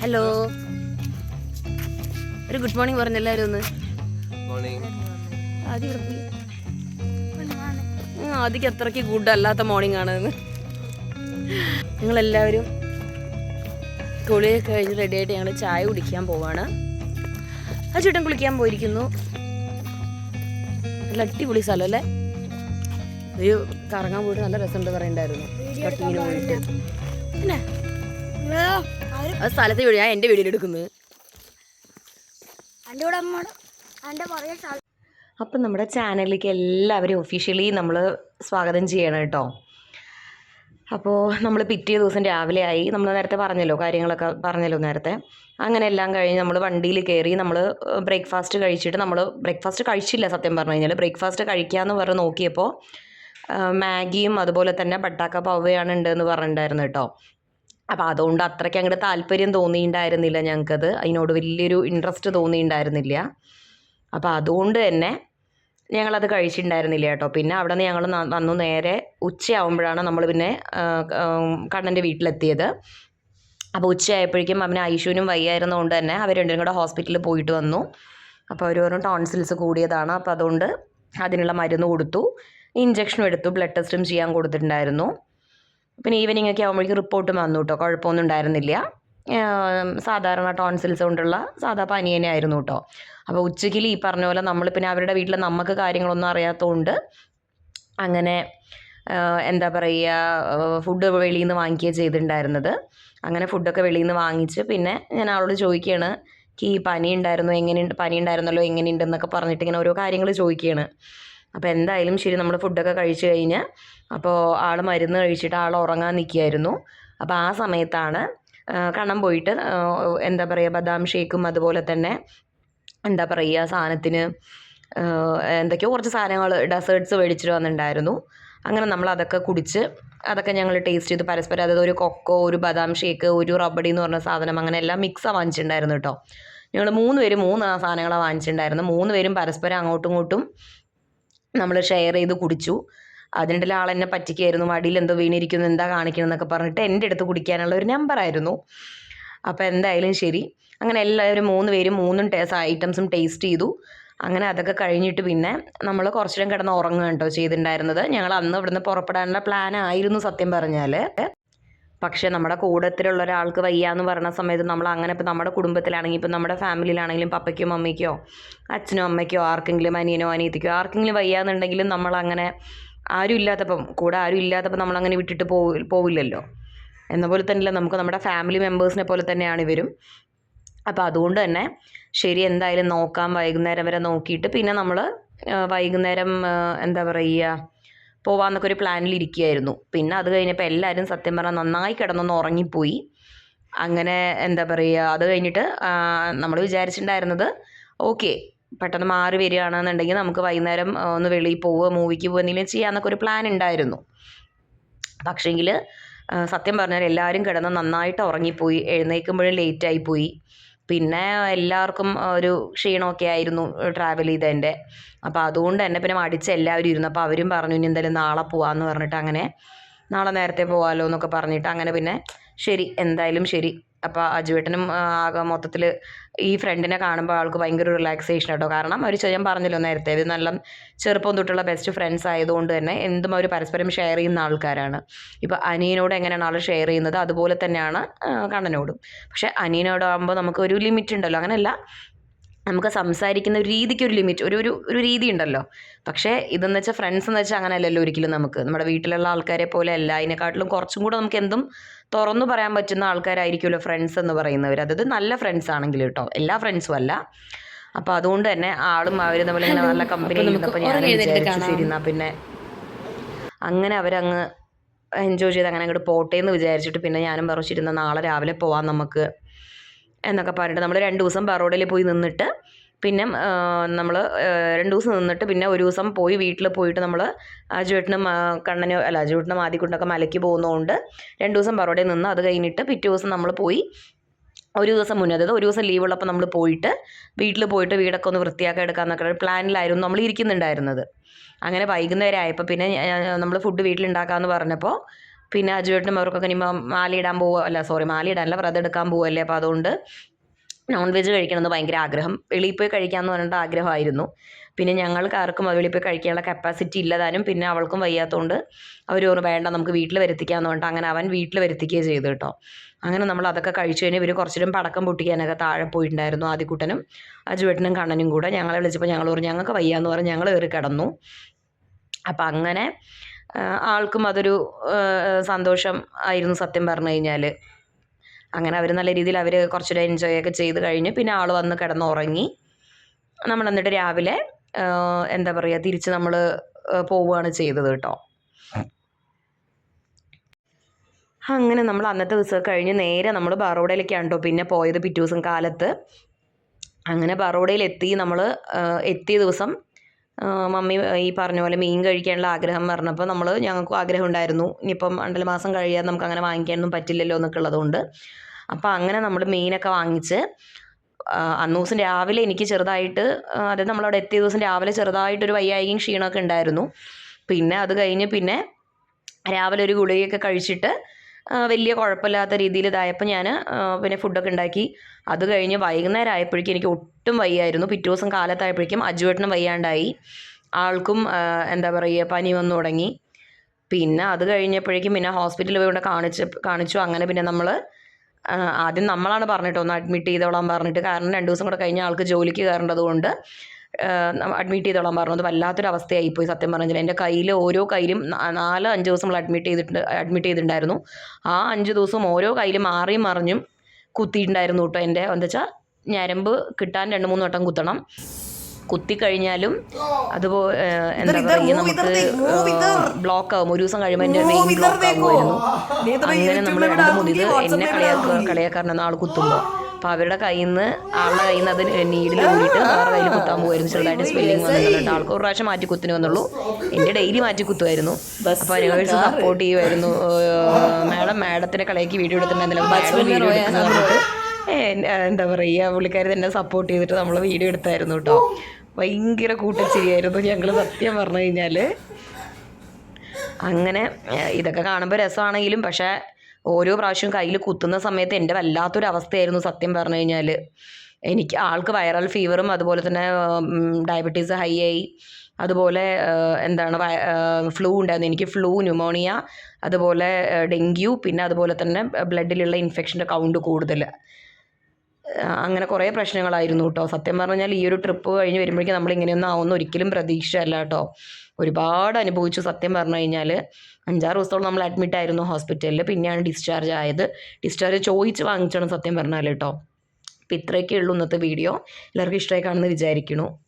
Hello ഒരു good morning പറഞ്ഞ എല്ലാവരും ഒന്ന്. മോർണിംഗ് ആദ്യം ആദ്യക്ക് അത്രയ്ക്ക് ഗുഡ് അല്ലാത്ത മോർണിംഗ് ആണ് നിങ്ങളെല്ലാവരും കുളിയൊക്കെ കഴിഞ്ഞ് റെഡി ആയിട്ട് ഞങ്ങൾ ചായ കുടിക്കാൻ പോവാണ്. ആ ചേട്ടൻ കുളിക്കാൻ പോയിരിക്കുന്നു. നല്ല അടിപൊളി സ്ഥലം അല്ലേ? ഒരു കറങ്ങാൻ പോയിട്ട് നല്ല രസമുണ്ട് പറയണ്ടായിരുന്നു ട്രക്കിങ്ങിന് പോയിട്ട് പിന്നെ സ്ഥലത്ത് വീട് ഞാൻ എന്റെ വീടിലെടുക്കുന്നത് അപ്പം നമ്മുടെ ചാനലിലേക്ക് എല്ലാവരും ഒഫീഷ്യലി നമ്മൾ സ്വാഗതം ചെയ്യണം കേട്ടോ. അപ്പോൾ നമ്മൾ പിറ്റേ ദിവസം രാവിലെ ആയി. നമ്മൾ നേരത്തെ പറഞ്ഞല്ലോ കാര്യങ്ങളൊക്കെ പറഞ്ഞല്ലോ നേരത്തെ. അങ്ങനെ എല്ലാം കഴിഞ്ഞ് നമ്മൾ വണ്ടിയിൽ കയറി നമ്മൾ ബ്രേക്ക്ഫാസ്റ്റ് കഴിച്ചിട്ട് നമ്മൾ ബ്രേക്ക്ഫാസ്റ്റ് കഴിച്ചില്ല സത്യം പറഞ്ഞു കഴിഞ്ഞാൽ. ബ്രേക്ക്ഫാസ്റ്റ് കഴിക്കാമെന്ന് പറഞ്ഞ് നോക്കിയപ്പോൾ മാഗിയും അതുപോലെ തന്നെ ബട്ടാക്ക പവയാണ് ഉണ്ടെന്ന് പറഞ്ഞിട്ടുണ്ടായിരുന്നു കേട്ടോ. അപ്പോൾ അതുകൊണ്ട് അത്രയ്ക്ക് അങ്ങോട്ട് താല്പര്യം തോന്നിയിട്ടുണ്ടായിരുന്നില്ല ഞങ്ങൾക്കത് അതിനോട് വലിയൊരു ഇൻട്രസ്റ്റ് തോന്നിയിട്ടുണ്ടായിരുന്നില്ല അപ്പോൾ അതുകൊണ്ട് തന്നെ ഞങ്ങളത് കഴിച്ചിട്ടുണ്ടായിരുന്നില്ല കേട്ടോ. പിന്നെ അവിടെ നിന്ന് ഞങ്ങൾ വന്നു നേരെ ഉച്ചയാവുമ്പോഴാണ് നമ്മൾ പിന്നെ കണ്ണന്റെ വീട്ടിലെത്തിയത്. അപ്പോൾ ഉച്ചയായപ്പോഴേക്കും അവന് ഐശുവിനും വയ്യായിരുന്നതുകൊണ്ട് തന്നെ അവർ രണ്ടും കൂടെ ഹോസ്പിറ്റലിൽ പോയിട്ട് വന്നു. അപ്പോൾ അവർ പറഞ്ഞു ടോൺസിൽസ് കൂടിയതാണ്. അപ്പോൾ അതുകൊണ്ട് അതിനുള്ള മരുന്ന് കൊടുത്തു. ഇഞ്ചക്ഷനും എടുത്തു. ബ്ലഡ് ടെസ്റ്റും ചെയ്യാൻ കൊടുത്തിട്ടുണ്ടായിരുന്നു. പിന്നെ ഈവനിങ് ഒക്കെ ആകുമ്പോഴേക്കും റിപ്പോർട്ട് വന്നു കേട്ടോ കുഴപ്പമൊന്നും ഉണ്ടായിരുന്നില്ല. സാധാരണ ടോൺസിൽസ് കൊണ്ടുള്ള സാധാ പനി തന്നെ ആയിരുന്നു കേട്ടോ അപ്പോൾ ഉച്ചയ്ക്ക് ഈ പറഞ്ഞ പോലെ നമ്മൾ പിന്നെ അവരുടെ വീട്ടിൽ നമുക്ക് കാര്യങ്ങളൊന്നും അറിയാത്തതുകൊണ്ട് അങ്ങനെ എന്താ പറയുക ഫുഡ് വെളിയിൽ നിന്ന് വാങ്ങിക്കുകയാണ് ചെയ്തിട്ടുണ്ടായിരുന്നത്. അങ്ങനെ ഫുഡൊക്കെ വെളിയിൽ നിന്ന് വാങ്ങിച്ച് പിന്നെ ഞാൻ അവളോട് ചോദിക്കുകയാണ് ഈ പനി ഉണ്ടായിരുന്നു എങ്ങനെയുണ്ട് പനി ഉണ്ടായിരുന്നല്ലോ എങ്ങനെയുണ്ടെന്നൊക്കെ പറഞ്ഞിട്ട് ഇങ്ങനെ ഓരോ കാര്യങ്ങൾ ചോദിക്കുകയാണ്. അപ്പോൾ എന്തായാലും ശരി നമ്മൾ ഫുഡൊക്കെ കഴിച്ചു കഴിഞ്ഞ് അപ്പോൾ ആൾ മരുന്ന് കഴിച്ചിട്ട് ആൾ ഉറങ്ങാൻ നിൽക്കുകയായിരുന്നു അപ്പോൾ ആ സമയത്താണ് കണ്ണം പോയിട്ട് എന്താ പറയുക ബദാം ഷേക്കും അതുപോലെ തന്നെ എന്താ പറയുക സാധനത്തിന് എന്തൊക്കെയോ കുറച്ച് സാധനങ്ങൾ ഡെസേർട്ട്സ് മേടിച്ചിട്ട് വന്നിട്ടുണ്ടായിരുന്നു. അങ്ങനെ നമ്മൾ അതൊക്കെ കുടിച്ച് അതൊക്കെ ഞങ്ങൾ ടേസ്റ്റ് ചെയ്ത് പരസ്പരം അതായത് ഒരു കൊക്കോ ഒരു ബദാം ഷേക്ക് ഒരു റബഡി എന്ന് പറഞ്ഞ സാധനം അങ്ങനെ എല്ലാം മിക്സാണ് വാങ്ങിച്ചിട്ടുണ്ടായിരുന്നു കേട്ടോ. ഞങ്ങൾ മൂന്ന് പേര് മൂന്ന് സാധനങ്ങളാണ് വാങ്ങിച്ചിട്ടുണ്ടായിരുന്നു. മൂന്ന് പേരും പരസ്പരം അങ്ങോട്ടും ഇങ്ങോട്ടും നമ്മൾ ഷെയർ ചെയ്ത് കുടിച്ചു. അതിനിടയിൽ ആൾ എന്നെ പറ്റിക്കായിരുന്നു. വടിയിൽ എന്തോ വീണിരിക്കുന്നു എന്താ കാണിക്കണം എന്നൊക്കെ പറഞ്ഞിട്ട് എന്റെ അടുത്ത് കുടിക്കാനുള്ള ഒരു നമ്പറായിരുന്നു അപ്പോൾ എന്തായാലും ശരി. അങ്ങനെ എല്ലാവരും മൂന്ന് പേരും മൂന്നും ടേസ് ഐറ്റംസും ടേസ്റ്റ് ചെയ്തു. അങ്ങനെ അതൊക്കെ കഴിഞ്ഞിട്ട് പിന്നെ നമ്മൾ കുറച്ചു നേരം കിടന്ന് ഉറങ്ങുക കേട്ടോ ചെയ്തിട്ടുണ്ടായിരുന്നത്. ഞങ്ങൾ അന്ന് ഇവിടുന്ന് പുറപ്പെടാനുള്ള പ്ലാൻ ആയിരുന്നു സത്യം പറഞ്ഞാൽ പക്ഷേ നമ്മുടെ കൂടത്തിലുള്ള ഒരാൾക്ക് വയ്യ എന്ന് പറയുന്ന സമയത്ത് നമ്മൾ അങ്ങനെ ഇപ്പോൾ നമ്മുടെ കുടുംബത്തിലാണെങ്കിൽ ഇപ്പോൾ നമ്മുടെ ഫാമിലിയിലാണെങ്കിലും പപ്പയ്ക്കോ മമ്മിക്കോ അച്ഛനോ അമ്മയ്ക്കോ ആർക്കെങ്കിലും അനിയനോ അനിയത്തിക്കോ ആർക്കെങ്കിലും വയ്യ എന്നുണ്ടെങ്കിലും നമ്മളങ്ങനെ ആരും ഇല്ലാത്തപ്പം കൂടെ ആരും ഇല്ലാത്തപ്പം നമ്മളങ്ങനെ വിട്ടിട്ട് പോവില്ല പോവില്ലല്ലോ. എന്ന പോലെ തന്നെയല്ല നമുക്ക് നമ്മുടെ ഫാമിലി മെമ്പേഴ്സിനെ പോലെ തന്നെയാണ് ഇവരും. അപ്പോൾ അതുകൊണ്ട് തന്നെ ശരി എന്തായാലും നോക്കാം വൈകുന്നേരം വരെ നോക്കിയിട്ട് പിന്നെ നമ്മൾ വൈകുന്നേരം എന്താ പറയുക പോവാന്നൊക്കെ ഒരു പ്ലാനിൽ ഇരിക്കുകയായിരുന്നു പിന്നെ അത് കഴിഞ്ഞപ്പോൾ എല്ലാവരും സത്യം പറഞ്ഞാൽ നന്നായി കിടന്നൊന്ന് ഉറങ്ങിപ്പോയി. അങ്ങനെ എന്താ പറയുക അത് കഴിഞ്ഞിട്ട് നമ്മൾ വിചാരിച്ചിട്ടുണ്ടായിരുന്നത് ഓക്കെ പെട്ടെന്ന് മാറി വരികയാണെന്നുണ്ടെങ്കിൽ നമുക്ക് വൈകുന്നേരം ഒന്ന് വെളിയിൽ പോവുക മൂവിക്ക് പോവുക എന്തെങ്കിലും ചെയ്യാമെന്നൊക്കെ ഒരു പ്ലാൻ ഉണ്ടായിരുന്നു പക്ഷേങ്കിൽ സത്യം പറഞ്ഞാൽ എല്ലാവരും കിടന്ന് നന്നായിട്ട് ഉറങ്ങിപ്പോയി. എഴുന്നേൽക്കുമ്പോഴും ലേറ്റായി പോയി പിന്നെ എല്ലാവർക്കും ഒരു ക്ഷീണമൊക്കെ ആയിരുന്നു ട്രാവൽ ചെയ്തതിന്റെ. അപ്പോൾ അതുകൊണ്ട് തന്നെ പിന്നെ മടിച്ച് എല്ലാവരും ഇരുന്നു അപ്പോൾ അവരും പറഞ്ഞു ഇനി എന്തായാലും നാളെ പോവാമെന്ന് പറഞ്ഞിട്ട് അങ്ങനെ നാളെ നേരത്തെ പോകാമല്ലോ എന്നൊക്കെ പറഞ്ഞിട്ട് അങ്ങനെ പിന്നെ ശരി എന്തായാലും ശരി. അപ്പോൾ അജുവേട്ടനും ആകെ മൊത്തത്തിൽ ഈ ഫ്രണ്ടിനെ കാണുമ്പോൾ ആൾക്ക് ഭയങ്കര റിലാക്സേഷൻ കേട്ടോ കാരണം അവർ ഞാൻ പറഞ്ഞല്ലോ നേരത്തെ ഇത് നല്ല ചെറുപ്പം തൊട്ടുള്ള ബെസ്റ്റ് ഫ്രണ്ട്സ് ആയതുകൊണ്ട് തന്നെ എന്തും അവർ പരസ്പരം ഷെയർ ചെയ്യുന്ന ആൾക്കാരാണ്. ഇപ്പോൾ അനിയനോട് എങ്ങനെയാണ് ആൾ ഷെയർ ചെയ്യുന്നത്? അതുപോലെ തന്നെയാണ് കണ്ണനോടും. പക്ഷേ അനിയനോടാകുമ്പോൾ നമുക്ക് ഒരു ലിമിറ്റ് ഉണ്ടല്ലോ. അങ്ങനെയല്ല നമുക്ക് സംസാരിക്കുന്ന ഒരു രീതിക്ക് ഒരു ലിമിറ്റ് ഒരു ഒരു ഒരു രീതി ഉണ്ടല്ലോ. പക്ഷേ ഇതെന്ന് വെച്ചാൽ ഫ്രണ്ട്സ് എന്ന് വെച്ചാൽ അങ്ങനെയല്ലല്ലോ ഒരിക്കലും നമുക്ക്. നമ്മുടെ വീട്ടിലുള്ള ആൾക്കാരെ പോലെ അല്ല. അതിനെക്കാട്ടിലും കുറച്ചും കൂടെ നമുക്ക് എന്തും തുറന്നു പറയാൻ പറ്റുന്ന ആൾക്കാരായിരിക്കുമല്ലോ ഫ്രണ്ട്സ് എന്ന് പറയുന്നവർ അതായത് നല്ല ഫ്രണ്ട്സ് ആണെങ്കിൽ കേട്ടോ. എല്ലാ ഫ്രണ്ട്സും അല്ല. അപ്പോൾ അതുകൊണ്ട് തന്നെ ആളും അവരും തമ്മിൽ ഇങ്ങനെ നല്ല കമ്പനി ഇരുന്നപ്പോൾ ഞാൻ വിചാരിച്ചു ശരി എന്നാൽ പിന്നെ അങ്ങനെ അവരങ്ങ് എൻജോയ് ചെയ്ത് അങ്ങനെ അങ്ങോട്ട് പോട്ടെ എന്ന് വിചാരിച്ചിട്ട് പിന്നെ ഞാനും പറിച്ചിരുന്ന നാളെ രാവിലെ പോവാം നമുക്ക് എന്നൊക്കെ പറഞ്ഞിട്ട് നമ്മൾ രണ്ട് ദിവസം ബറോഡയിൽ പോയി നിന്നിട്ട് പിന്നെ നമ്മൾ രണ്ട് ദിവസം നിന്നിട്ട് പിന്നെ ഒരു ദിവസം പോയി വീട്ടിൽ പോയിട്ട് നമ്മൾ അജുവേട്ടനും കണ്ണനും അല്ല അജുവേട്ടനും ആദ്യക്കൊണ്ടൊക്കെ മലയ്ക്ക് പോകുന്നതുകൊണ്ട് രണ്ട് ദിവസം പറവിടെ നിന്ന് അത് കഴിഞ്ഞിട്ട് പിറ്റേ ദിവസം നമ്മൾ പോയി ഒരു ദിവസം മുന്നേ അതായത് ഒരു ദിവസം ലീവ് ഉള്ളപ്പോൾ നമ്മൾ പോയിട്ട് വീട്ടിൽ പോയിട്ട് വീടൊക്കെ ഒന്ന് വൃത്തിയാക്കി എടുക്കാമെന്നൊക്കെ ഒരു പ്ലാനിലായിരുന്നു നമ്മൾ ഇരിക്കുന്നുണ്ടായിരുന്നത്. അങ്ങനെ വൈകുന്നേരം ആയപ്പോൾ പിന്നെ നമ്മൾ ഫുഡ് വീട്ടിലുണ്ടാക്കാമെന്ന് പറഞ്ഞപ്പോൾ പിന്നെ അജുവേട്ടനും അവർക്കൊക്കെ ഇനിയിപ്പോൾ മാലയിടാൻ പോവുക അല്ല സോറി മാലയിടാനല്ല വ്രതം എടുക്കാൻ പോവല്ലേ അപ്പോൾ അതുകൊണ്ട് നോൺ വെജ് കഴിക്കണമെന്ന് ഭയങ്കര ആഗ്രഹം. വെളിയിൽ പോയി കഴിക്കാമെന്ന് പറഞ്ഞിട്ട് ആഗ്രഹമായിരുന്നു. പിന്നെ ഞങ്ങൾക്ക് ആർക്കും വെളിയിൽ പോയി കഴിക്കാനുള്ള കപ്പാസിറ്റി ഇല്ലതാനും പിന്നെ അവൾക്കും വയ്യാത്തതുകൊണ്ട് അവർ പറഞ്ഞു വേണ്ട നമുക്ക് വീട്ടിൽ വരുത്തിക്കാമെന്ന് പറഞ്ഞിട്ട് അങ്ങനെ അവൻ വീട്ടിൽ വരുത്തിക്കുകയും ചെയ്തു കേട്ടോ. അങ്ങനെ നമ്മൾ അതൊക്കെ കഴിച്ചു കഴിഞ്ഞാൽ ഇവർ കുറച്ചും പടക്കം പൊട്ടിക്കാനൊക്കെ താഴെ പോയിട്ടുണ്ടായിരുന്നു ആദ്യക്കുട്ടനും അജുവേട്ടനും കണ്ണനും കൂടെ. ഞങ്ങളെ വിളിച്ചപ്പോൾ ഞങ്ങൾ പറഞ്ഞു ഞങ്ങൾക്ക് വയ്യാന്ന് പറഞ്ഞ് ഞങ്ങൾ കയറി കിടന്നു. അപ്പം അങ്ങനെ ആൾക്കും അതൊരു സന്തോഷം ആയിരുന്നു സത്യം പറഞ്ഞു കഴിഞ്ഞാൽ അങ്ങനെ അവർ നല്ല രീതിയിൽ അവർ കുറച്ചൊരു എൻജോയ് ഒക്കെ ചെയ്ത് കഴിഞ്ഞ് പിന്നെ ആൾ വന്ന് കിടന്നുറങ്ങി. നമ്മൾ എന്നിട്ട് രാവിലെ എന്താ പറയുക തിരിച്ച് നമ്മൾ പോവുകയാണ് ചെയ്തത് കേട്ടോ. അങ്ങനെ നമ്മൾ അന്നത്തെ ദിവസം കഴിഞ്ഞ് നേരെ നമ്മൾ ബറോഡയിലേക്കാണ് കേട്ടോ പിന്നെ പോയത് പിറ്റേ ദിവസം കാലത്ത്. അങ്ങനെ ബറോഡയിൽ എത്തി നമ്മൾ എത്തിയ ദിവസം മമ്മി ഈ പറഞ്ഞ പോലെ മീൻ കഴിക്കാനുള്ള ആഗ്രഹം പറഞ്ഞപ്പോൾ നമ്മൾ ഞങ്ങൾക്കും ആഗ്രഹം ഉണ്ടായിരുന്നു. ഇനിയിപ്പം രണ്ടര മാസം കഴിയാതെ നമുക്ക് അങ്ങനെ വാങ്ങിക്കാനൊന്നും പറ്റില്ലല്ലോ എന്നൊക്കെ ഉള്ളതുകൊണ്ട്. അപ്പോൾ അങ്ങനെ നമ്മൾ മീനൊക്കെ വാങ്ങിച്ച് അന്ന് ദിവസം രാവിലെ എനിക്ക് ചെറുതായിട്ട് അതായത് നമ്മളവിടെ എത്തിയ ദിവസം രാവിലെ ചെറുതായിട്ടൊരു വയ്യായികയും ക്ഷീണമൊക്കെ ഉണ്ടായിരുന്നു. പിന്നെ അത് കഴിഞ്ഞ് പിന്നെ രാവിലെ ഒരു ഗുളികയൊക്കെ കഴിച്ചിട്ട് വലിയ കുഴപ്പമില്ലാത്ത രീതിയിൽ ഇതായപ്പോൾ ഞാൻ പിന്നെ ഫുഡൊക്കെ ഉണ്ടാക്കി. അത് കഴിഞ്ഞ് വൈകുന്നേരം ആയപ്പോഴേക്കും എനിക്ക് ഒട്ടും വയ്യായിരുന്നു. പിറ്റേ ദിവസം കാലത്തായപ്പോഴേക്കും അജുവേട്ടനും വയ്യാണ്ടായി. ആൾക്കും എന്താ പറയുക പനി വന്നു തുടങ്ങി. പിന്നെ അത് കഴിഞ്ഞപ്പോഴേക്കും പിന്നെ ഹോസ്പിറ്റലിൽ പോയി കൊണ്ട് കാണിച്ച് കാണിച്ചു. അങ്ങനെ പിന്നെ നമ്മൾ ആദ്യം നമ്മളാണ് പറഞ്ഞിട്ട് ഒന്ന് അഡ്മിറ്റ് ചെയ്തോളാൻ പറഞ്ഞിട്ട്. കാരണം രണ്ട് ദിവസം കൂടെ കഴിഞ്ഞ ആൾക്ക് ജോലിക്ക് കയറേണ്ടത് കൊണ്ട് അഡ്മിറ്റ് ചെയ്തോളാൻ പറഞ്ഞു. അത് വല്ലാത്തൊരവസ്ഥയായി അവസ്ഥയായിപ്പോയി സത്യം പറഞ്ഞാൽ. എന്റെ കയ്യിൽ ഓരോ കയ്യിലും നാല് അഞ്ച് ദിവസം നമ്മൾ അഡ്മിറ്റ് ചെയ്തിട്ടുണ്ട് അഡ്മിറ്റ് ചെയ്തിട്ടുണ്ടായിരുന്നു. ആ അഞ്ച് ദിവസം ഓരോ കയ്യിലും മാറിയും മറിഞ്ഞും കുത്തിയിട്ടുണ്ടായിരുന്നു കേട്ടോ എന്റെ എന്താ വെച്ചാൽ ഞരമ്പ് കിട്ടാൻ രണ്ട് മൂന്ന് വട്ടം കുത്തണം. കുത്തിക്കഴിഞ്ഞാലും അതുപോലെ എന്താ പറയുക നമുക്ക് ബ്ലോക്ക് ആവും. ഒരു ദിവസം കഴിയുമ്പോൾ എന്റെ ബ്ലോക്ക് ആകുമായിരുന്നു അങ്ങനെ നമ്മൾ രണ്ട് മൂന്ന് ഇത് എന്നെ കളിയാക്കുക കളിയാക്കാരനെന്ന ആൾ കുത്തുമ്പോൾ അപ്പോൾ അവരുടെ കയ്യിൽ നിന്ന് ആളുടെ കയ്യിൽ നിന്ന് അത് നീഡിൽ കൂടിയിട്ട് വേറെ കയ്യിൽ കുത്താൻ പോകുമായിരുന്നു ചെറുതായിട്ട് സ്പെല്ലിങ് വന്നിട്ടുണ്ട് ആൾക്ക് ഒരു പ്രാവശ്യം മാറ്റി കുത്തിന് വന്നുള്ളൂ. എന്റെ ഡെയിലി മാറ്റി കുത്തുമായിരുന്നു അപ്പോൾ നേഴ്സ് സപ്പോർട്ട് ചെയ്യുമായിരുന്നു മാഡം മാഡത്തിന്റെ കളിയാക്കി വീഡിയോ എടുത്തിട്ടുണ്ടായിരുന്നില്ല വീഡിയോ എന്താ പറയുക പുള്ളിക്കാർ തന്നെ സപ്പോർട്ട് ചെയ്തിട്ട് നമ്മൾ വീഡിയോ എടുത്തായിരുന്നു കേട്ടോ. ഭയങ്കര കൂട്ടച്ചിരിയായിരുന്നു ഞങ്ങൾ സത്യം പറഞ്ഞു കഴിഞ്ഞാൽ അങ്ങനെ ഇതൊക്കെ കാണുമ്പോൾ രസമാണെങ്കിലും പക്ഷേ ഓരോ പ്രാവശ്യം കയ്യിൽ കുത്തുന്ന സമയത്ത് എന്റെ വല്ലാത്തൊരു അവസ്ഥയായിരുന്നു സത്യം പറഞ്ഞു കഴിഞ്ഞാൽ. എനിക്ക് ആൾക്ക് വൈറൽ ഫീവറും അതുപോലെ തന്നെ ഡയബറ്റീസ് ഹൈ ആയി. അതുപോലെ എന്താണ് ഫ്ലൂ ഉണ്ടായിരുന്നു. എനിക്ക് ഫ്ലൂ ന്യൂമോണിയ അതുപോലെ ഡെങ്കിയു പിന്നെ അതുപോലെ തന്നെ ബ്ലഡിലുള്ള ഇൻഫെക്ഷന്റെ കൗണ്ട് കൂടുതൽ. അങ്ങനെ കുറേ പ്രശ്നങ്ങളായിരുന്നു കേട്ടോ. സത്യം പറഞ്ഞാൽ ഈ ഒരു ട്രിപ്പ് കഴിഞ്ഞ് വരുമ്പോഴേക്കും നമ്മൾ ഇങ്ങനെയൊന്നും ആവുമെന്ന് ഒരിക്കലും പ്രതീക്ഷയല്ല കേട്ടോ. ഒരുപാട് അനുഭവിച്ചു സത്യം പറഞ്ഞു കഴിഞ്ഞാൽ അഞ്ചാറ് ദിവസത്തോളം നമ്മൾ അഡ്മിറ്റ് ആയിരുന്നു ഹോസ്പിറ്റലിൽ പിന്നെയാണ് ഡിസ്ചാർജ് ആയത്. ഡിസ്ചാർജ് ചോദിച്ച് വാങ്ങിച്ചാണ് സത്യം പറഞ്ഞാൽ കേട്ടോ. അപ്പം ഇത്രയൊക്കെ ഉള്ളൂ ഇന്നത്തെ വീഡിയോ എല്ലാവർക്കും ഇഷ്ടമായി കാണുമെന്ന് വിചാരിക്കുന്നു.